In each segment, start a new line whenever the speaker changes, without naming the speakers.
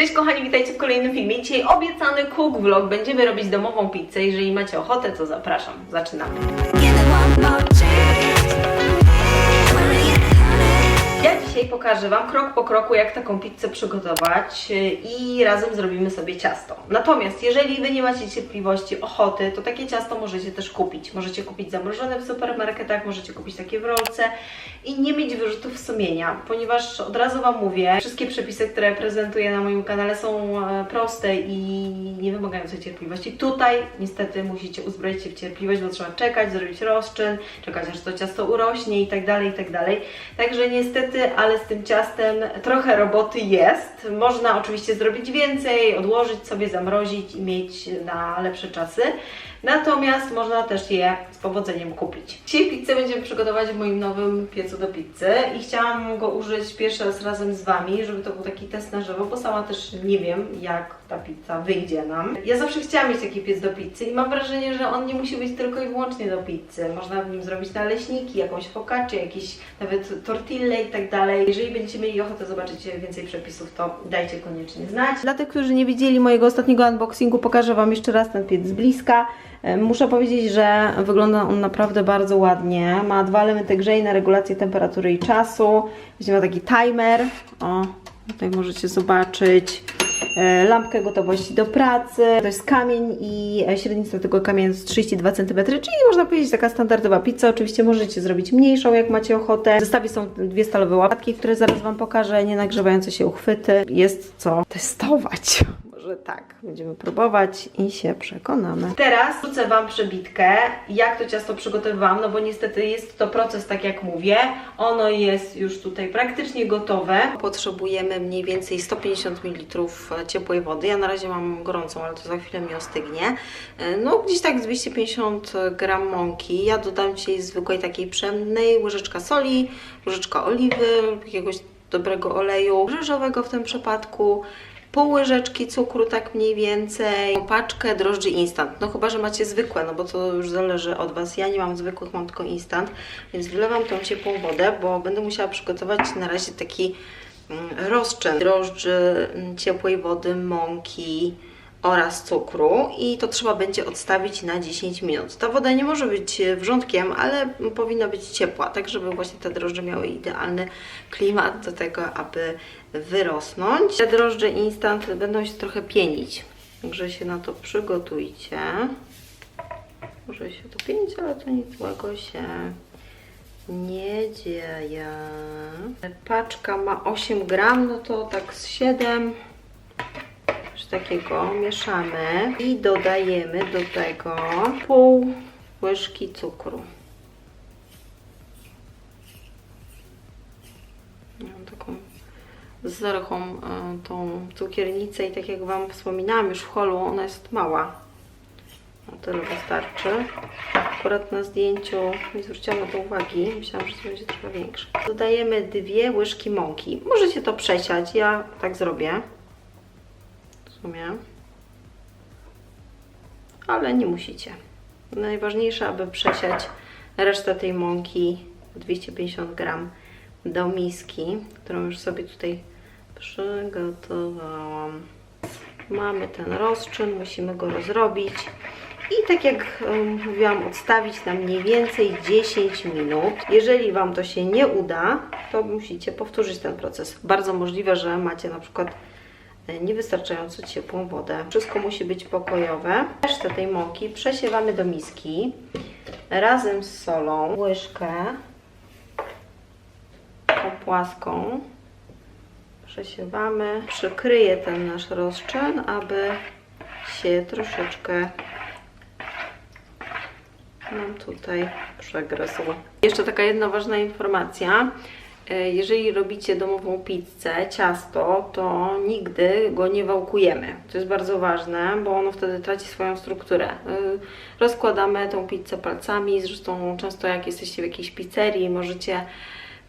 Cześć kochani, witajcie w kolejnym filmie. Dzisiaj obiecany cook vlog. Będziemy robić domową pizzę. Jeżeli macie ochotę, to zapraszam. Zaczynamy. Dzisiaj pokażę Wam krok po kroku, jak taką pizzę przygotować yy, i razem zrobimy sobie ciasto. Natomiast jeżeli Wy nie macie cierpliwości, ochoty, to takie ciasto możecie też kupić. Możecie kupić zamrożone w supermarketach, możecie kupić takie w rolce i nie mieć wyrzutów sumienia, ponieważ od razu Wam mówię, wszystkie przepisy, które prezentuję na moim kanale są e, proste i nie wymagające cierpliwości. Tutaj niestety musicie uzbroić się w cierpliwość, bo trzeba czekać, zrobić rozczyn, czekać aż to ciasto urośnie i tak dalej, i tak dalej. Także niestety, ale z tym ciastem trochę roboty jest. Można oczywiście zrobić więcej, odłożyć sobie, zamrozić i mieć na lepsze czasy. Natomiast można też je z powodzeniem kupić. Dzisiaj pizzę będziemy przygotować w moim nowym piecu do pizzy i chciałam go użyć pierwszy raz razem z Wami, żeby to był taki test na żywo, bo sama też nie wiem, jak ta pizza wyjdzie nam. Ja zawsze chciałam mieć taki piec do pizzy i mam wrażenie, że on nie musi być tylko i wyłącznie do pizzy. Można w nim zrobić naleśniki, jakąś focaccię, jakieś nawet tortille i tak dalej. Jeżeli będziecie mieli ochotę zobaczyć więcej przepisów, to dajcie koniecznie znać. Dla tych, którzy nie widzieli mojego ostatniego unboxingu, pokażę Wam jeszcze raz ten piec z bliska. E, Muszę powiedzieć, że wygląda on naprawdę bardzo ładnie. Ma dwa elementy grzejne, regulację temperatury i czasu. Właśnie ma taki timer. O, tutaj możecie zobaczyć. E, Lampkę gotowości do pracy. To jest kamień i e, średnica tego kamienia jest 32 cm, czyli można powiedzieć taka standardowa pizza. Oczywiście możecie zrobić mniejszą, jak macie ochotę. W zestawie są dwie stalowe łapki, które zaraz Wam pokażę, nie nagrzewające się uchwyty. Jest co testować. Może tak, będziemy próbować i się przekonamy. Teraz wrzucę Wam przebitkę, jak to ciasto przygotowywałam, no bo niestety jest to proces, tak jak mówię. Ono jest już tutaj praktycznie gotowe. Potrzebujemy mniej więcej 150 ml ciepłej wody. Ja na razie mam gorącą, ale to za chwilę mi ostygnie. E, No gdzieś tak z 250 gram mąki. Ja dodam dzisiaj zwykłej takiej pszennej, łyżeczka soli, łyżeczka oliwy, jakiegoś dobrego oleju ryżowego w tym przypadku, pół łyżeczki cukru, tak mniej więcej, paczkę drożdży instant. No chyba, że macie zwykłe, no bo to już zależy od Was. Ja nie mam zwykłych, mam tylko instant, więc wlewam tą ciepłą wodę, bo będę musiała przygotować na razie taki mm, rozczyn drożdży, mm, ciepłej wody, mąki oraz cukru i to trzeba będzie odstawić na 10 minut. Ta woda nie może być wrzątkiem, ale powinna być ciepła, tak żeby właśnie te drożdże miały idealny klimat do tego, aby wyrosnąć. Te drożdże instant będą się trochę pienić, także się na to przygotujcie. Może się to pienić, ale to nic złego się nie dzieje. Paczka ma 8 gram, no to tak z 7 coś takiego mieszamy i dodajemy do tego pół łyżki cukru. Mam taką zerchą e, tą cukiernicę i tak jak Wam wspominałam już w holu, ona jest mała. O tyle wystarczy. Akurat na zdjęciu nie zwróciłam na to uwagi. Myślałam, że to będzie trochę większe. Dodajemy dwie łyżki mąki. Możecie to przesiać, ja tak zrobię sumie. Ale nie musicie. Najważniejsze, aby przesiać resztę tej mąki 250 gram do miski, którą już sobie tutaj przygotowałam. Mamy ten rozczyn, musimy go rozrobić i tak jak mówiłam, odstawić na mniej więcej 10 minut. Jeżeli Wam to się nie uda, to musicie powtórzyć ten proces. Bardzo możliwe, że macie na przykład niewystarczająco ciepłą wodę. Wszystko musi być pokojowe. Resztę tej mąki przesiewamy do miski razem z solą, łyżkę tą płaską przesiewamy. Przykryję ten nasz rozczyn, aby się troszeczkę nam tutaj przegryzł. Jeszcze taka jedna ważna informacja. E, Jeżeli robicie domową pizzę, ciasto, to nigdy go nie wałkujemy. To jest bardzo ważne, bo ono wtedy traci swoją strukturę. E, Rozkładamy tą pizzę palcami, zresztą często jak jesteście w jakiejś pizzerii, możecie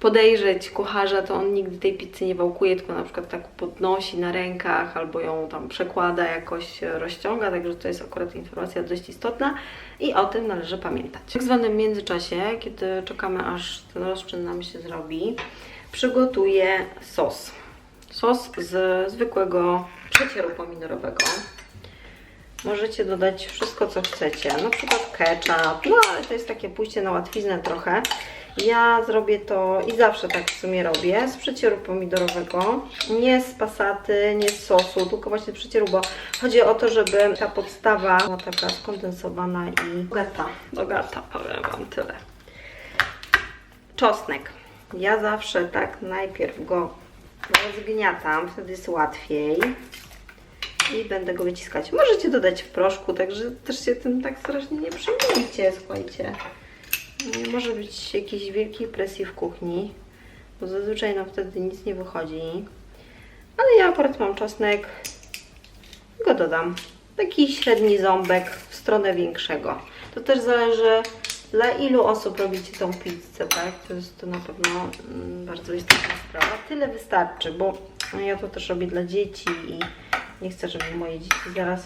podejrzeć kucharza, to on nigdy tej pizzy nie wałkuje, tylko na przykład tak podnosi na rękach albo ją tam przekłada, jakoś rozciąga, także to jest akurat informacja dość istotna i o tym należy pamiętać. W tak zwanym międzyczasie, kiedy czekamy aż ten rozczyn nam się zrobi, przygotuję sos. Sos z zwykłego przecieru pomidorowego. Możecie dodać wszystko, co chcecie, na przykład ketchup, no ale to jest takie pójście na łatwiznę trochę. Ja zrobię to i zawsze tak w sumie robię, z przecieru pomidorowego, nie z pasaty, nie z sosu, tylko właśnie z przecieru, bo chodzi o to, żeby ta podstawa była taka skondensowana i bogata, bogata, powiem Wam tyle. Czosnek. Ja zawsze tak najpierw go rozgniatam, wtedy jest łatwiej i będę go wyciskać. Możecie dodać w proszku, także też się tym tak strasznie nie przejmujcie, słuchajcie. Nie może być jakiejś wielkiej presji w kuchni, bo zazwyczaj nam wtedy nic nie wychodzi. Ale ja akurat mam czosnek, go dodam. Taki średni ząbek w stronę większego. To też zależy dla ilu osób robicie tą pizzę, tak? To jest to na pewno mm, bardzo istotna sprawa. Tyle wystarczy, bo ja to też robię dla dzieci i nie chcę, żeby moje dzieci zaraz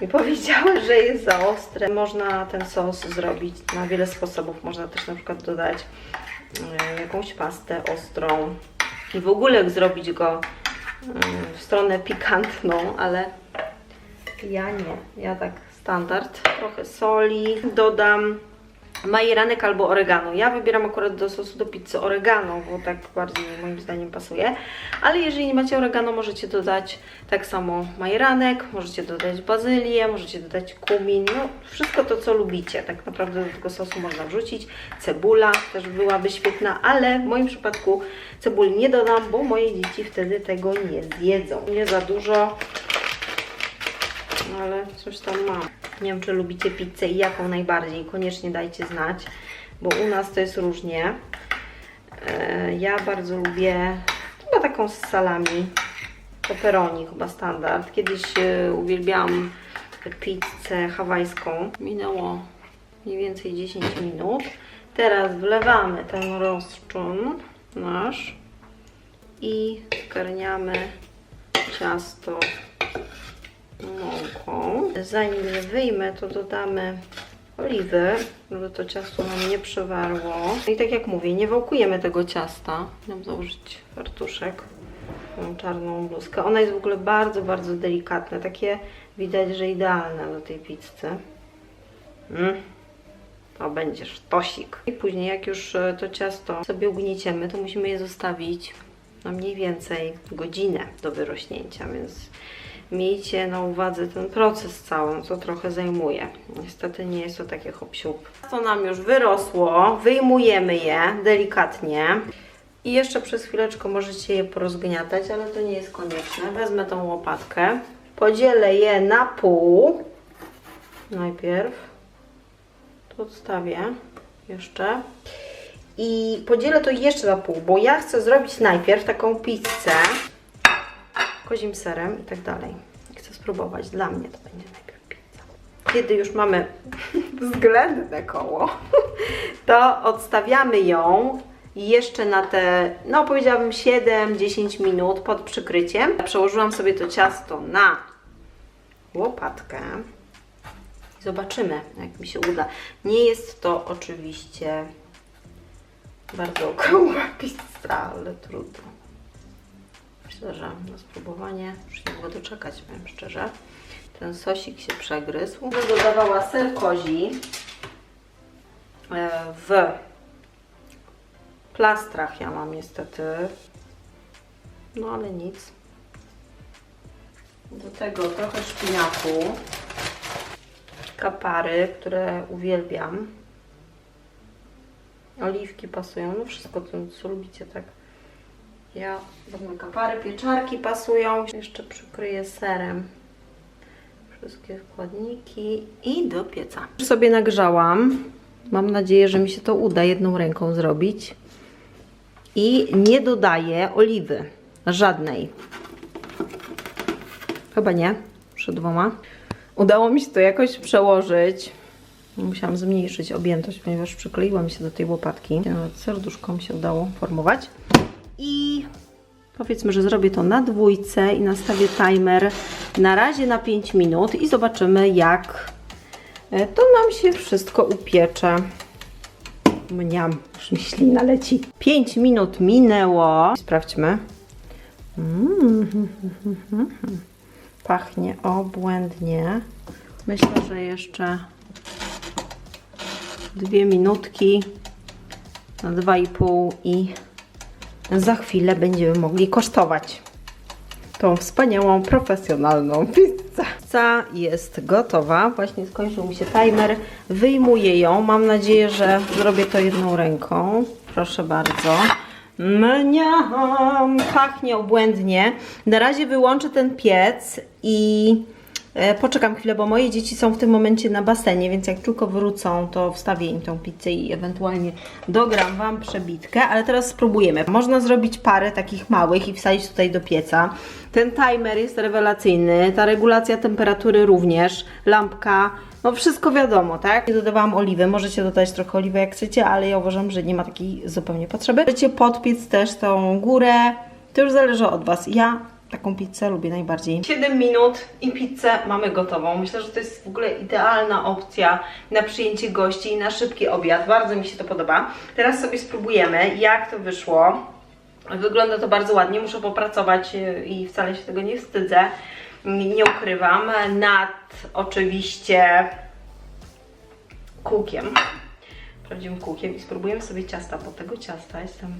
mi powiedziały, że jest za ostre. Można ten sos zrobić na wiele sposobów. Można też na przykład dodać e, jakąś pastę ostrą i w ogóle zrobić go mm, w stronę pikantną, ale ja nie. Ja tak standard. Trochę soli dodam. Majeranek albo oregano. Ja wybieram akurat do sosu do pizzy oregano, bo tak bardziej moim zdaniem pasuje. Ale jeżeli nie macie oregano, możecie dodać tak samo majeranek, możecie dodać bazylię, możecie dodać kumin, no wszystko to co lubicie. Tak naprawdę do tego sosu można wrzucić. Cebula też byłaby świetna, ale w moim przypadku cebuli nie dodam, bo moje dzieci wtedy tego nie zjedzą. Nie za dużo, ale coś tam mam. Nie wiem, czy lubicie pizzę i jaką najbardziej. Koniecznie dajcie znać, bo u nas to jest różnie. E, Ja bardzo lubię chyba taką z salami. Pepperoni chyba standard. Kiedyś e, uwielbiałam pizzę hawajską. Minęło mniej więcej 10 minut. Teraz wlewamy ten rozczyn nasz i skarniamy ciasto mąką. Zanim je wyjmę, to dodamy oliwy, żeby to ciasto nam nie przewarło. I tak jak mówię, nie wałkujemy tego ciasta. Mam założyć fartuszek, tą czarną bluzkę. Ona jest w ogóle bardzo, bardzo delikatna. Takie widać, że idealne do tej pizzy. Mm. To będzie sztosik. I później, jak już e, to ciasto sobie ugnieciemy, to musimy je zostawić na mniej więcej godzinę do wyrośnięcia, więc miejcie na uwadze ten proces cały, co trochę zajmuje. Niestety nie jest to takie hop To nam już wyrosło, wyjmujemy je delikatnie. I jeszcze przez chwileczkę możecie je porozgniatać, ale to nie jest konieczne. Wezmę tą łopatkę, podzielę je na pół. Najpierw to odstawię jeszcze. I podzielę to jeszcze na pół, bo ja chcę zrobić najpierw taką pizzę kozim serem i tak dalej. Chcę spróbować. Dla mnie to będzie najpierw pizza. Kiedy już mamy względne koło, to odstawiamy ją jeszcze na te, no powiedziałabym 7-10 minut pod przykryciem. Przełożyłam sobie to ciasto na łopatkę. Zobaczymy, jak mi się uda. Nie jest to oczywiście bardzo okrągła pizza, ale trudno. Myślę, że na spróbowanie już nie mogę doczekać, powiem szczerze. Ten sosik się przegryzł. Dodawała ser kozi e, w plastrach. Ja mam niestety, no ale nic. Do tego trochę szpinaku, kapary, które uwielbiam. Oliwki pasują, no wszystko co lubicie, tak. Ja wezmę kapary, pieczarki pasują. Jeszcze przykryję serem wszystkie składniki i do pieca. Już sobie nagrzałam. Mam nadzieję, że mi się to uda jedną ręką zrobić. I nie dodaję oliwy. Żadnej. Chyba nie. Przed dwoma. Udało mi się to jakoś przełożyć. Musiałam zmniejszyć objętość, ponieważ przykleiłam się do tej łopatki. Serduszko mi się udało formować. I powiedzmy, że zrobię to na dwójce i nastawię timer na razie na 5 minut i zobaczymy jak e, to nam się wszystko upiecze. Mniam, już mi ślina leci. 5 minut minęło. Sprawdźmy. Pachnie obłędnie. Myślę, że jeszcze dwie minutki na 2,5 i za chwilę będziemy mogli kosztować tą wspaniałą, profesjonalną pizzę. Pizza jest gotowa. Właśnie skończył mi się timer. Wyjmuję ją. Mam nadzieję, że zrobię to jedną ręką. Proszę bardzo. Mniam, pachnie obłędnie. Na razie wyłączę ten piec i poczekam chwilę, bo moje dzieci są w tym momencie na basenie, więc jak tylko wrócą, to wstawię im tą pizzę i ewentualnie dogram Wam przebitkę, ale teraz spróbujemy. Można zrobić parę takich małych i wsadzić tutaj do pieca. Ten timer jest rewelacyjny, ta regulacja temperatury również, lampka, no wszystko wiadomo, tak? Nie dodawałam oliwy, możecie dodać trochę oliwy jak chcecie, ale ja uważam, że nie ma takiej zupełnie potrzeby. Możecie podpiec też tą górę, to już zależy od Was. Ja taką pizzę lubię najbardziej. 7 minut i pizzę mamy gotową. Myślę, że to jest w ogóle idealna opcja na przyjęcie gości i na szybki obiad. Bardzo mi się to podoba. Teraz sobie spróbujemy, jak to wyszło. Wygląda to bardzo ładnie, muszę popracować yy, i wcale się tego nie wstydzę. Nie ukrywam. Nad oczywiście kółkiem. Prawdziwym kółkiem i spróbujemy sobie ciasta, bo tego ciasta jestem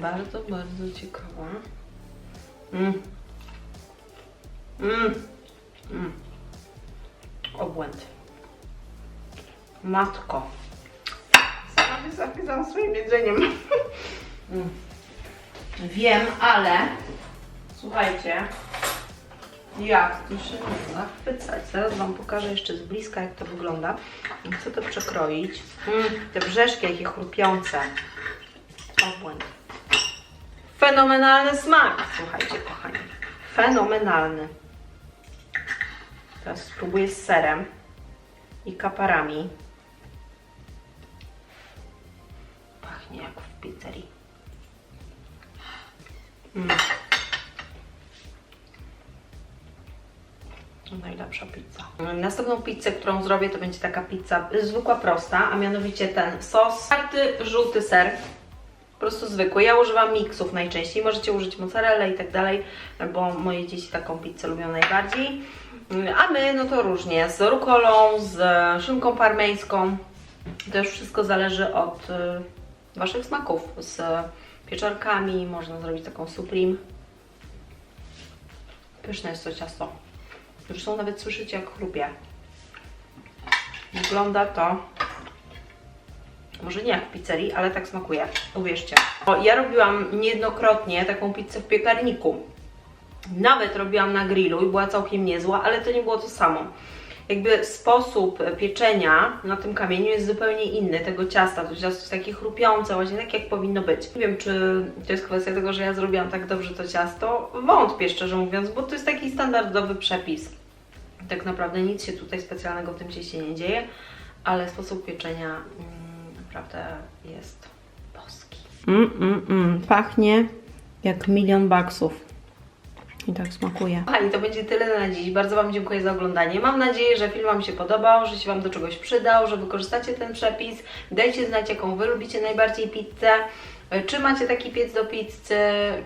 bardzo, bardzo ciekawa. Mm. Mm. Mm. Obłęd. Matko. Sama się zachwycam swoim jedzeniem. mm. Wiem, ale słuchajcie, jak to się zachwycać. Zaraz Wam pokażę jeszcze z bliska, jak to wygląda. Chcę to przekroić. Mm, te brzeszki, jakie chrupiące. Obłęd. Fenomenalny smak, słuchajcie, kochani. Fenomenalny. Teraz spróbuję z serem i kaparami. Pachnie jak w pizzerii. Mm. Najlepsza pizza. Następną pizzę, którą zrobię, to będzie taka pizza zwykła, prosta, a mianowicie ten sos. Czarty, żółty ser. Prostu zwykły. Ja używam miksów najczęściej. Możecie użyć mozzarella i tak dalej, bo moje dzieci taką pizzę lubią najbardziej. A my, no to różnie. Z rukolą, z szynką parmeńską. To już wszystko zależy od y, Waszych smaków. Z pieczarkami można zrobić taką supreme. Pyszne jest to ciasto. Zresztą nawet słyszycie jak chrupie. Wygląda to może nie jak w pizzerii, ale tak smakuje. Uwierzcie. O, ja robiłam niejednokrotnie taką pizzę w piekarniku. Nawet robiłam na grillu i była całkiem niezła, ale to nie było to samo. Jakby sposób pieczenia na tym kamieniu jest zupełnie inny tego ciasta. To ciasto jest takie chrupiące, właśnie tak jak powinno być. Nie wiem, czy to jest kwestia tego, że ja zrobiłam tak dobrze to ciasto. Wątpię, szczerze mówiąc, bo to jest taki standardowy przepis. Tak naprawdę nic się tutaj specjalnego w tym cieście nie dzieje, ale sposób pieczenia mm, naprawdę jest boski. Mm, mm, mm. Pachnie jak milion baksów. I tak smakuje. Kochani, to będzie tyle na dziś. Bardzo Wam dziękuję za oglądanie. Mam nadzieję, że film Wam się podobał, że się Wam do czegoś przydał, że wykorzystacie ten przepis. Dajcie znać, jaką Wy lubicie najbardziej pizzę. Czy macie taki piec do pizzy,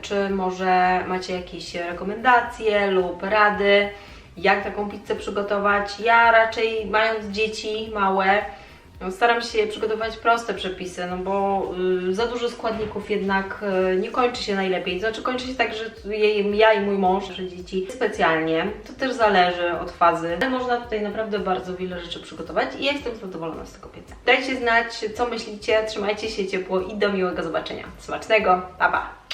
czy może macie jakieś rekomendacje lub rady, jak taką pizzę przygotować. Ja raczej, mając dzieci małe, Staram się przygotować proste przepisy, no bo y, za dużo składników jednak y, nie kończy się najlepiej. Znaczy kończy się tak, że ja i mój mąż, że dzieci specjalnie. To też zależy od fazy. Ale można tutaj naprawdę bardzo wiele rzeczy przygotować i ja jestem zadowolona z tego pieca. Dajcie znać, co myślicie, trzymajcie się ciepło i do miłego zobaczenia. Smacznego, pa pa!